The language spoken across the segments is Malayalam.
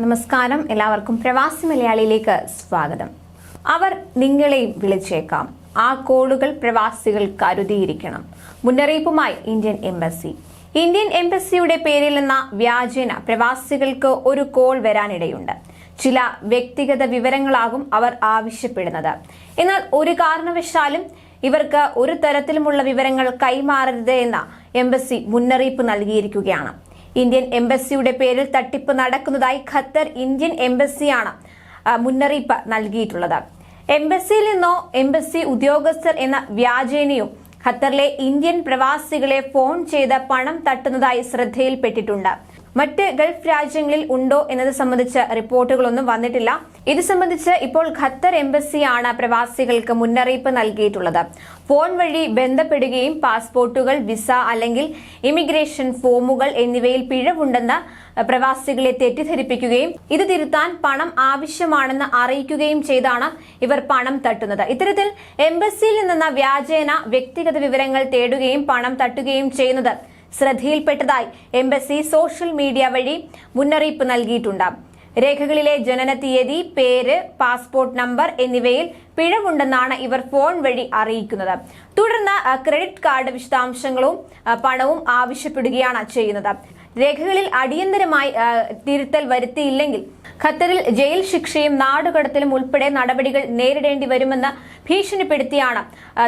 നമസ്കാരം. എല്ലാവർക്കും പ്രവാസി മലയാളിയിലേക്ക് സ്വാഗതം. അവർ നിങ്ങളെയും വിളിച്ചേക്കാം. ആ കോളുകൾ പ്രവാസികൾ കരുതിയിരിക്കണം. മുന്നറിയിപ്പുമായി ഇന്ത്യൻ എംബസി. ഇന്ത്യൻ എംബസിയുടെ പേരിൽ എന്ന വ്യാജേന പ്രവാസികൾക്ക് ഒരു കോൾ വരാനിടയുണ്ട്. ചില വ്യക്തിഗത വിവരങ്ങളാകും അവർ ആവശ്യപ്പെടുന്നത്. എന്നാൽ ഒരു കാരണവശാലും ഇവർക്ക് ഒരു തരത്തിലുമുള്ള വിവരങ്ങൾ കൈമാറരുത് എന്ന എംബസി മുന്നറിയിപ്പ് നൽകിയിരിക്കുകയാണ്. ഇന്ത്യൻ എംബസിയുടെ പേരിൽ തട്ടിപ്പ് നടക്കുന്നതായി ഖത്തർ ഇന്ത്യൻ എംബസിയാണ് മുന്നറിയിപ്പ് നൽകിയിട്ടുള്ളത്. എംബസിയിൽ നിന്നോ എംബസി ഉദ്യോഗസ്ഥർ എന്ന വ്യാജേനയും ഖത്തറിലെ ഇന്ത്യൻ പ്രവാസികളെ ഫോൺ ചെയ്ത് പണം തട്ടുന്നതായി ശ്രദ്ധയിൽപ്പെട്ടിട്ടുണ്ട്. മറ്റ് ഗൾഫ് രാജ്യങ്ങളിൽ ഉണ്ടോ എന്നത് സംബന്ധിച്ച് റിപ്പോർട്ടുകളൊന്നും വന്നിട്ടില്ല. ഇത് സംബന്ധിച്ച് ഇപ്പോൾ ഖത്തർ എംബസിയാണ് പ്രവാസികൾക്ക് മുന്നറിയിപ്പ് നൽകിയിട്ടുള്ളത്. ഫോൺ വഴി ബന്ധപ്പെടുകയും പാസ്പോർട്ടുകൾ വിസ അല്ലെങ്കിൽ ഇമിഗ്രേഷൻ ഫോമുകൾ എന്നിവയിൽ പിഴവുണ്ടെന്ന് പ്രവാസികളെ തെറ്റിദ്ധരിപ്പിക്കുകയും ഇത് തിരുത്താൻ പണം ആവശ്യമാണെന്ന് അറിയിക്കുകയും ചെയ്താണ് ഇവർ പണം തട്ടുന്നത്. ഇത്തരത്തിൽ എംബസിയിൽ നിന്ന വ്യാജേന വ്യക്തിഗത വിവരങ്ങൾ തേടുകയും പണം തട്ടുകയും ചെയ്യുന്നത് ശ്രദ്ധയിൽപ്പെട്ടതായി എംബസി സോഷ്യൽ മീഡിയ വഴി മുന്നറിയിപ്പ് നൽകിയിട്ടുണ്ട്. രേഖകളിലെ ജനന തീയതി പേര് പാസ്പോർട്ട് നമ്പർ എന്നിവയിൽ പിഴവുണ്ടെന്നാണ് ഇവർ ഫോൺ വഴി അറിയിക്കുന്നത്. തുടർന്ന് ക്രെഡിറ്റ് കാർഡ് വിശദാംശങ്ങളും പണവും ആവശ്യപ്പെടുകയാണ് ചെയ്യുന്നത്. രേഖകളിൽ അടിയന്തരമായി തിരുത്തൽ വരുത്തിയില്ലെങ്കിൽ ഖത്തറിൽ ജയിൽ ശിക്ഷയും നാടുകടത്തലും ഉൾപ്പെടെ നടപടികൾ നേരിടേണ്ടി വരുമെന്ന് ഭീഷണിപ്പെടുത്തിയാണ്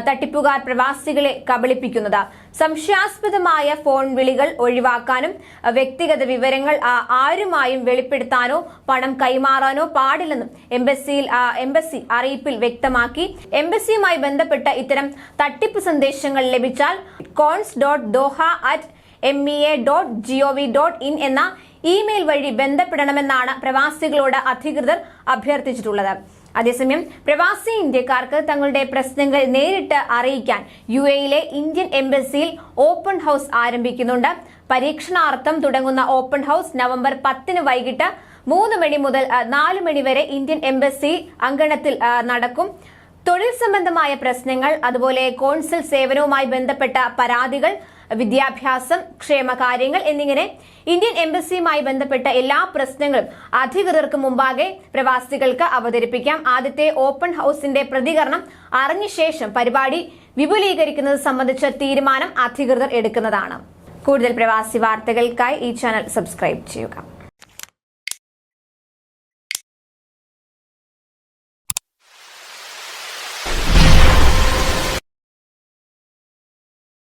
തട്ടിപ്പുകാർ പ്രവാസികളെ കബളിപ്പിക്കുന്നത്. സംശയാസ്പദമായ ഫോൺ വിളികൾ ഒഴിവാക്കാനും വ്യക്തിഗത വിവരങ്ങൾ ആരുമായും വെളിപ്പെടുത്താനോ പണം കൈമാറാനോ പാടില്ലെന്നും എംബസിയിൽ എംബസി അറിയിപ്പിൽ വ്യക്തമാക്കി. എംബസിയുമായി ബന്ധപ്പെട്ട ഇത്തരം തട്ടിപ്പ് സന്ദേശങ്ങൾ ലഭിച്ചാൽ cons dot Doha at M E A dot dot in എന്ന ഇമെയിൽ വഴി ബന്ധപ്പെടണമെന്നാണ് പ്രവാസികളോട് അധികൃതർ അഭ്യർത്ഥിച്ചിട്ടുള്ളത്. അതേസമയം പ്രവാസി ഇന്ത്യക്കാർക്ക് തങ്ങളുടെ പ്രശ്നങ്ങൾ നേരിട്ട് അറിയിക്കാൻ യു എയിലെ ഇന്ത്യൻ എംബസിയിൽ ഓപ്പൺ ഹൌസ് ആരംഭിക്കുന്നുണ്ട്. പരീക്ഷണാർത്ഥം തുടങ്ങുന്ന ഓപ്പൺ ഹൌസ് നവംബർ പത്തിന് വൈകിട്ട് മൂന്ന് മണി മുതൽ നാല് മണി വരെ ഇന്ത്യൻ എംബസി അങ്കണത്തിൽ നടക്കും. തൊഴിൽ സംബന്ധമായ പ്രശ്നങ്ങൾ അതുപോലെ കോൺസുൽ സേവനവുമായി ബന്ധപ്പെട്ട പരാതികൾ വിദ്യാഭ്യാസം ക്ഷേമകാര്യങ്ങൾ എന്നിങ്ങനെ ഇന്ത്യൻ എംബസിയുമായി ബന്ധപ്പെട്ട എല്ലാ പ്രശ്നങ്ങളും അധികൃതർക്ക് മുമ്പാകെ പ്രവാസികൾക്ക് അവതരിപ്പിക്കാം. ആദ്യത്തെ ഓപ്പൺ ഹൌസിന്റെ പ്രതികരണം അറിഞ്ഞ ശേഷം പരിപാടി വിപുലീകരിക്കുന്നത് സംബന്ധിച്ച തീരുമാനം അധികൃതർ എടുക്കുന്നതാണ്. കൂടുതൽ പ്രവാസി വാർത്തകൾക്കായി ഈ ചാനൽ സബ്സ്ക്രൈബ് ചെയ്യുക.